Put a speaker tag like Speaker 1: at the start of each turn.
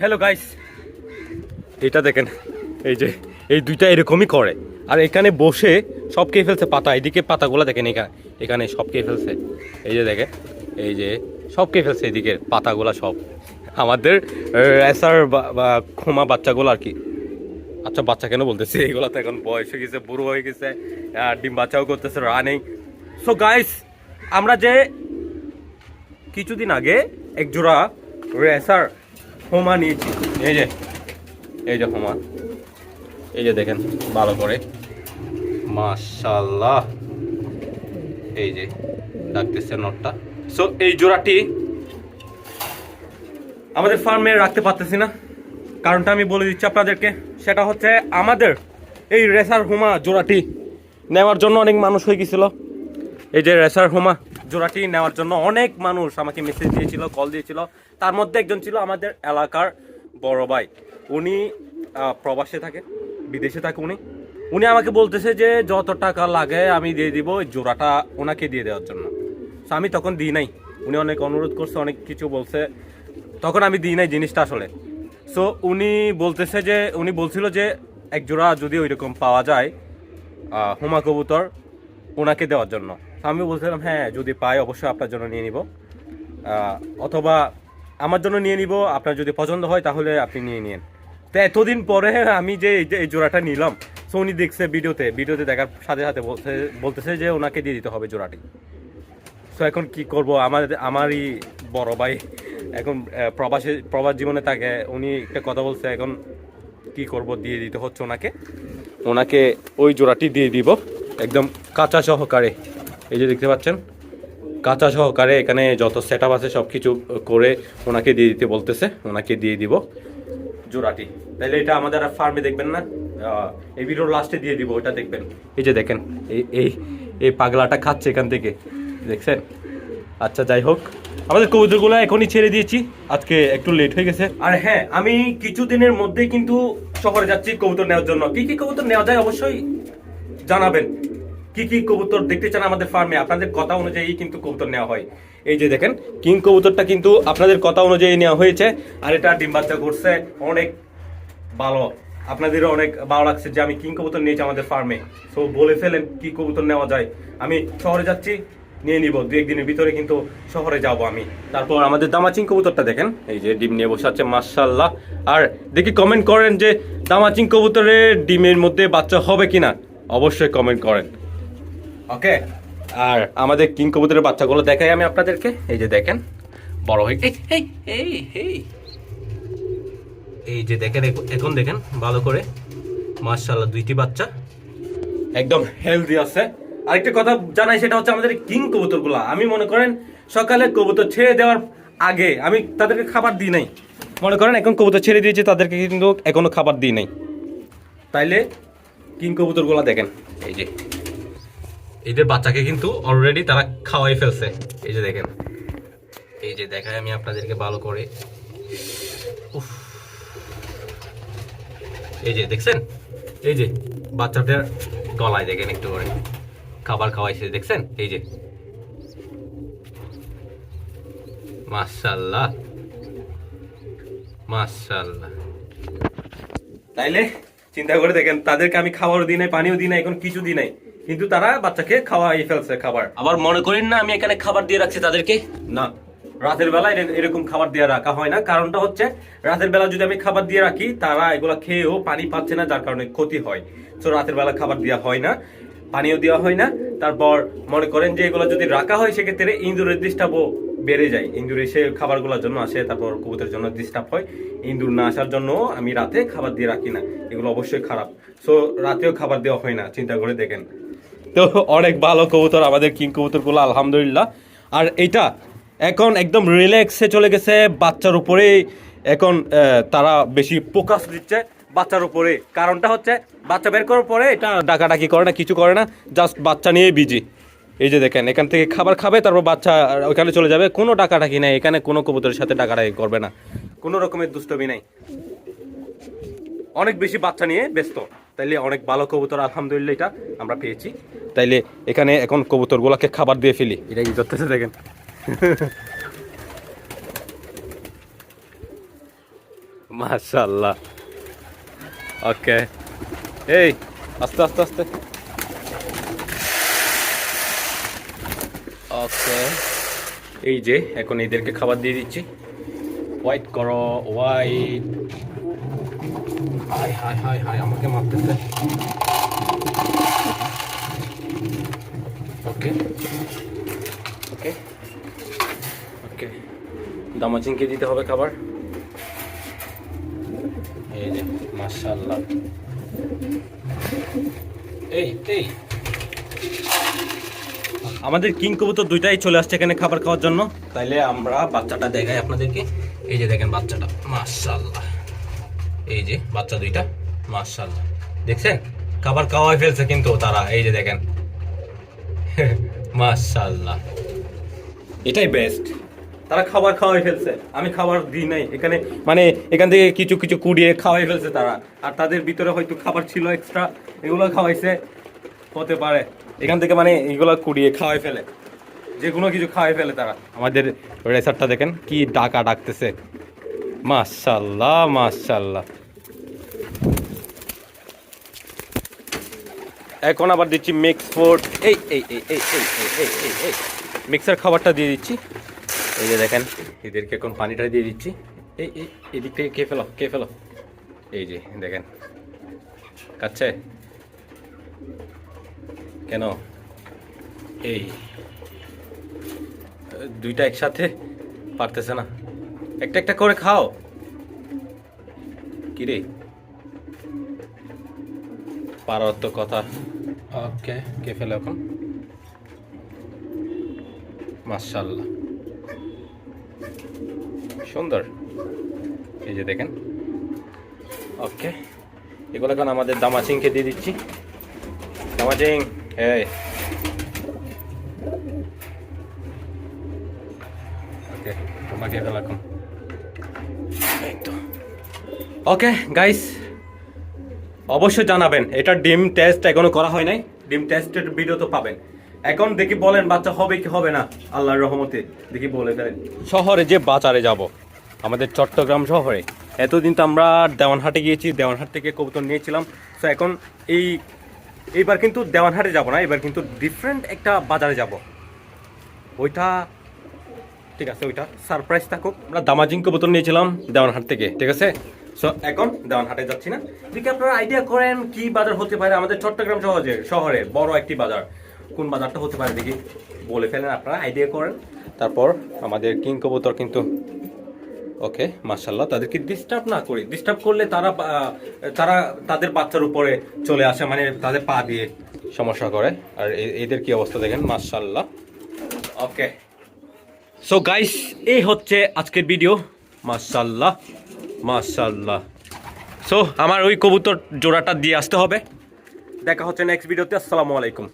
Speaker 1: Hello guys এটা দেখেন, এই যে, এই দুইটা এরকমই করে। আর এখানে বসে সব খেয়ে ফেলছে পাতা। এদিকে পাতাগুলো দেখেন এখানে এখানে সব খেয়ে ফেলছে। এই যে দেখেন, এই যে সব খেয়ে ফেলছে এদিকে পাতাগুলা সব। আমাদের রেসার বা ক্ষমা বাচ্চাগুলো আর কি। আচ্ছা বাচ্চা কেন বলতেছে? এগুলো তো এখন বয়স হয়ে গেছে, বুড়ো হয়ে গেছে, আর ডিম বাচ্চাও করতেছে রানিং সো গাইস আমরা যে কিছুদিন আগে এক জোড়া রেসার হোমা নিয়েছি। এই যে এই যে হোমা। এই যে দেখেন, ভালো করে। মাশাল্লাহ এই যে ডাকতেছে নটটা। সো এই জোড়াটি আমাদের ফার্মে রাখতে পারতেছি না। কারণটা আমি বলে দিচ্ছি আপনাদেরকে, সেটা হচ্ছে আমাদের এই রেসার হুমা জোড়াটি নেওয়ার জন্য অনেক মানুষ হয়ে গেছিল। এই যে রেসার হুমা জোড়াটি নেওয়ার জন্য অনেক মানুষ আমাকে মেসেজ দিয়েছিল কল দিয়েছিল। তার মধ্যে একজন ছিল আমাদের এলাকার বড় ভাই। উনি প্রবাসে থাকে, বিদেশে থাকে উনি। উনি আমাকে বলতেছে যে, যত টাকা লাগে আমি দিয়ে দিব ওই জোড়াটা ওনাকে দিয়ে দেওয়ার জন্য। So, আমি তখন দিই নাই। উনি অনেক অনুরোধ করছে, অনেক কিছু বলছে। তখন আমি দিই নাই জিনিসটা আসলে। সো উনি বলতেছে যে, উনি বলছিল যে, এক জোড়া যদি ওইরকম পাওয়া যায় হুমা কবুতর ওনাকে দেওয়ার জন্য। আমি বলছিলাম হ্যাঁ যদি পাই, অবশ্যই আপনার জন্য নিয়ে নিব। অথবা, আমার জন্য নিয়ে নিব, আপনার যদি পছন্দ হয়, তাহলে আপনি নিয়ে নিন তো এতদিন পরে আমি যে এই জোড়াটা নিলাম সো উনি দেখছে ভিডিওতে ভিডিওতে দেখার সাথে সাথে বলতেছে যে ওনাকে দিয়ে দিতে হবে জোড়াটি। সো এখন কি করব? আমার, আমারই বড় ভাই এখন প্রবাসে, প্রবাস জীবনে থাকে উনি একটা কথা বলছে, এখন কি করব? দিয়ে দিতে হচ্ছে ওনাকে। ওনাকে ওই জোড়াটি দিয়ে দিব, একদম কাঁচা সহকারে। এই যে দেখতে পাচ্ছেন, কাঁচা সহকারে এখানে যত সেট আছে সব কিছু করে ওনাকে দিয়ে দিতে বলতেছে, ওনাকে দিয়ে দিব জোড়াটি। তাহলে এটা আমাদের ফার্মে দেখবেন না এই ভিডিওর লাস্টে দিয়ে দিব, ওটা দেখবেন। এই যে দেখেন, এই এই এই পাগলাটা খাচ্ছে এখান থেকে, দেখছেন? আচ্ছা যাই হোক, আমাদের কবুতরগুলো এখনই ছেড়ে দিয়েছি, আজকে একটু লেট হয়ে গেছে। আর হ্যাঁ আমি কিছুদিনের মধ্যেই কিন্তু শহরে যাচ্ছি কবুতর নেওয়ার জন্য। কি কি কবুতর নেওয়া যায় অবশ্যই জানাবেন। কি কি কবুতর দেখতে চান আমাদের ফার্মে? আপনাদের কথা অনুযায়ী কিন্তু কবুতর নেওয়া হয়। এই যে দেখেন, কিং কবুতরটা কিন্তু আপনাদের কথা অনুযায়ী নেওয়া হয়েছে। আর এটা ডিম বাচ্চা করছে অনেক ভালো। আপনাদেরও অনেক ভালো লাগছে যে আমি কিং কবুতর নিয়েছি আমাদের ফার্মে। সো বলে ফেলেন কি কবুতর নেওয়া যায়। আমি শহরে যাচ্ছি, নিয়ে নিব। দু একদিনের ভিতরে কিন্তু শহরে যাব আমি। তারপর আমাদের দামাচিং কবুতরটা দেখেন। এই যে ডিম নিয়ে বসে আছে মার্শাল্লাহ আর দেখি কমেন্ট করেন যে দামাচিং কবুতরের ডিমের মধ্যে বাচ্চা হবে কিনা। অবশ্যই কমেন্ট করেন। ওকে? আর আমাদের কিং কবুতরের বাচ্চাগুলো দেখাই আমি আপনাদেরকে। এই যে দেখেন, বড় হয়ে এই যে দেখেন এখন- দেখেন, ভালো করে। মার্শাল্লাহ দুইটি বাচ্চা। একদম হেলদি আছে। আরেকটা কথা জানাই, সেটা হচ্ছে আমাদের কিং কবুতরগুলা। আমি মনে করেন, সকালে কবুতর ছেড়ে দেওয়ার আগে আমি তাদেরকে খাবার দিই নাই। মনে করেন, এখন কবুতর ছেড়ে দিয়েছি, তাদেরকে কিন্তু এখনও খাবার দিই নাই। তাইলে কিং কবুতরগুলা দেখেন, এই যে। এদের বাচ্চাকে কিন্তু অলরেডি তারা খাওয়াই ফেলছে। এই যে দেখেন। এই যে দেখায় আমি আপনাদেরকে ভালো করে। উফ। এই যে, দেখছেন? এই যে, বাচ্চাটার গলায় দেখেন একটু করে। খাবার খাওয়াইছে, দেখছেন? এই যে। মাশাল্লাহ মাশাল্লাহ তাইলে চিন্তা করে দেখেন, তাদেরকে আমি খাবারও দিই নাই, পানিও দিই নাই, এখন কিছু দিই নাই। কিন্তু তারা বাচ্চাকে খাওয়াই ফেলছে খাবার। আবার মনে করেন না আমি এখানে খাবার দিয়ে রাখছি তাদেরকে? না। রাতের বেলা এরকম খাবার দিয়ে রাখা হয় না। কারণটা হচ্ছে রাতের বেলা যদি আমি খাবার দিয়ে রাখি তারা এগুলা খেয়েও পানি পাচ্ছে না যার কারণে ক্ষতি হয়। তো রাতের বেলা খাবার দেওয়া হয় না পানিও দেওয়া হয় না। তারপর মনে করেন যে এগুলো যদি রাখা হয় সেক্ষেত্রে ইন্দুরের ডিস্টার্বও বেড়ে যায়। ইন্দুর এসে খাবারগুলোর জন্য আসে তারপর কবুতরের জন্য ডিস্টার্ব হয়। ইন্দুর না আসার জন্য আমি রাতে খাবার দিয়ে রাখি না। এগুলো অবশ্যই খারাপ। সো রাতেও খাবার দেওয়া হয় না। চিন্তা করে দেখেন। তো অনেক ভালো কবুতর, আমাদের কিং কবুতরগুলো, আলহামদুলিল্লাহ। আর এইটা এখন একদম রিল্যাক্সে চলে গেছে, বাচ্চার উপরে এখন তারা বেশি ফোকাস দিচ্ছে বাচ্চার উপরে। কারণটা হচ্ছে, বাচ্চা বের করার পরে এটা ডাকাডাকি করে না, কিছু করে না জাস্ট বাচ্চা নিয়ে বিজি এই যে দেখেন, এখান থেকে খাবার খাবে, তারপর বাচ্চা ওইখানে চলে যাবে। কোনো ডাকাডাকি নাই, এখানে কোনো কবুতরের সাথে ডাকাডাকি করবে না। কোনো রকমের দুষ্টমি নাই। অনেক বেশি বাচ্চা নিয়ে ব্যস্ত। তাইলে অনেক ভালো কবুতর, আলহামদুলিল্লাহ, এটা আমরা পেয়েছি। তাইলে এখানে এখন কবুতরগুলোকে খাবার দিয়ে ফেলি। এটা কি করতেছে দেখেন? মাশাল্লাহ ওকে। এই, আস্তে আস্তে আস্তে। ওকে। এই যে, এখন এদেরকে খাবার দিয়ে দিচ্ছি। হোয়াইট করো white hi hi hi hi, আমাকে মারতেছে। ওকে ওকে ওকে দামাচিনকে দিতে হবে খাবার। এই যে, মাশাআল্লাহ। এই এই। আমাদের কিং কবুতর দুইটাই চলে আসছে এখানে খাবার খাওয়ার জন্য। তাইলে আমরা বাচ্চাটা দেখাই আপনাদেরকে। এই যে দেখেন বাচ্চাটা। মাশাআল্লাহ। এই যে, বাচ্চা দুইটা। মাশাআল্লাহ। দেখছেন? খাবার খাওয়াই ফেলছে কিন্তু তারা। এই যে দেখেন। মাশাআল্লাহ। এটাই বেস্ট তারা খাবার খাওয়াই ফেলছে। আমি খাবার দিই নাই। এখানে মানে এখান থেকে কিছু কিছু কুড়িয়ে খাওয়াই ফেলছে তারা। আর তাদের ভিতরে হয়তো খাবার ছিল এক্সট্রা এগুলো খাওয়াইছে। হতে পারে। এখান থেকে মানে এগুলো কুড়িয়ে খাওয়াই ফেলে। যে কোনো কিছু খাওয়াই ফেলে তারা। আমাদের রেসারটা দেখেন, কি ডাকা ডাকতেছে। মাশাল্লাহ মাশাল্লাহ এখন আবার দিচ্ছি মিক্স ফুড এই এই এই এই এই এই এই এই মিক্সার খাবারটা দিয়ে দিচ্ছি। এই যে দেখেন, এদেরকে এখন পানিটা দিয়ে দিচ্ছি। এই এই, এদিক থেকে কে ফেলো কে ফেলো। এই যে, দেখেন। কাচ্ছে কেন? এই। দুইটা একসাথে পারতেছে না। একটা একটা করে খাও। কি তো কথা। ওকে কে ফেলে এখন? মাশাল্লাহ সুন্দর। এই যে দেখেন। ওকে এগুলো এখন আমাদের দামাচিংকে দিয়ে দিচ্ছি। দামাচিং এই। ওকে তোমাকে এখন। ওকে গাইস অবশ্যই জানাবেন। এটা ডিম টেস্ট এখনও করা হয় নাই। ডিম টেস্টের ভিডিও তো পাবেন। এখন দেখি বলেন বাচ্চা হবে কি হবে না। আল্লাহর রহমতে দেখি বলে ফেলেন। শহরে যে বাজারে যাব, আমাদের চট্টগ্রাম শহরে, এতদিন তো আমরা দেওয়ানহাটে গিয়েছি, দেওয়ানহাট থেকে কবুতর নিয়েছিলাম। তো এখন এই, এইবার কিন্তু দেওয়ানহাটে যাব না, এবার কিন্তু ডিফারেন্ট একটা বাজারে যাব। ওইটা, ঠিক আছে, ওইটা সারপ্রাইজ থাকুক। আমরা দামাজিং কবুতর নিয়েছিলাম দেওয়ানহাট থেকে, ঠিক আছে? সো এখন দেওয়ানহাটে যাচ্ছি না। দেখি আপনারা আইডিয়া করেন কি বাজার হতে পারে আমাদের চট্টগ্রাম শহরে শহরে বড় একটি বাজার। কোন বাজারটা হতে পারে দেখি, বলে ফেলেন আপনারা আইডিয়া করেন। তারপর আমাদের কিং কবুতর কিন্তু ওকে মার্শাল্লাহ তাদেরকে ডিস্টার্ব না করি। ডিস্টার্ব করলে তারা তারা তাদের বাচ্চার উপরে চলে আসে মানে তাদের পা দিয়ে সমস্যা করে। আর এদের কি অবস্থা দেখেন মার্শাল্লাহ ওকে সো গাইস এই হচ্ছে আজকের ভিডিও মাশাল্লাহ মাশাল্লাহ সো আমার ওই কবুতর জোড়াটা দিয়ে আসতে হবে। দেখা হচ্ছে নেক্সট ভিডিওতে আসসালামু আলাইকুম।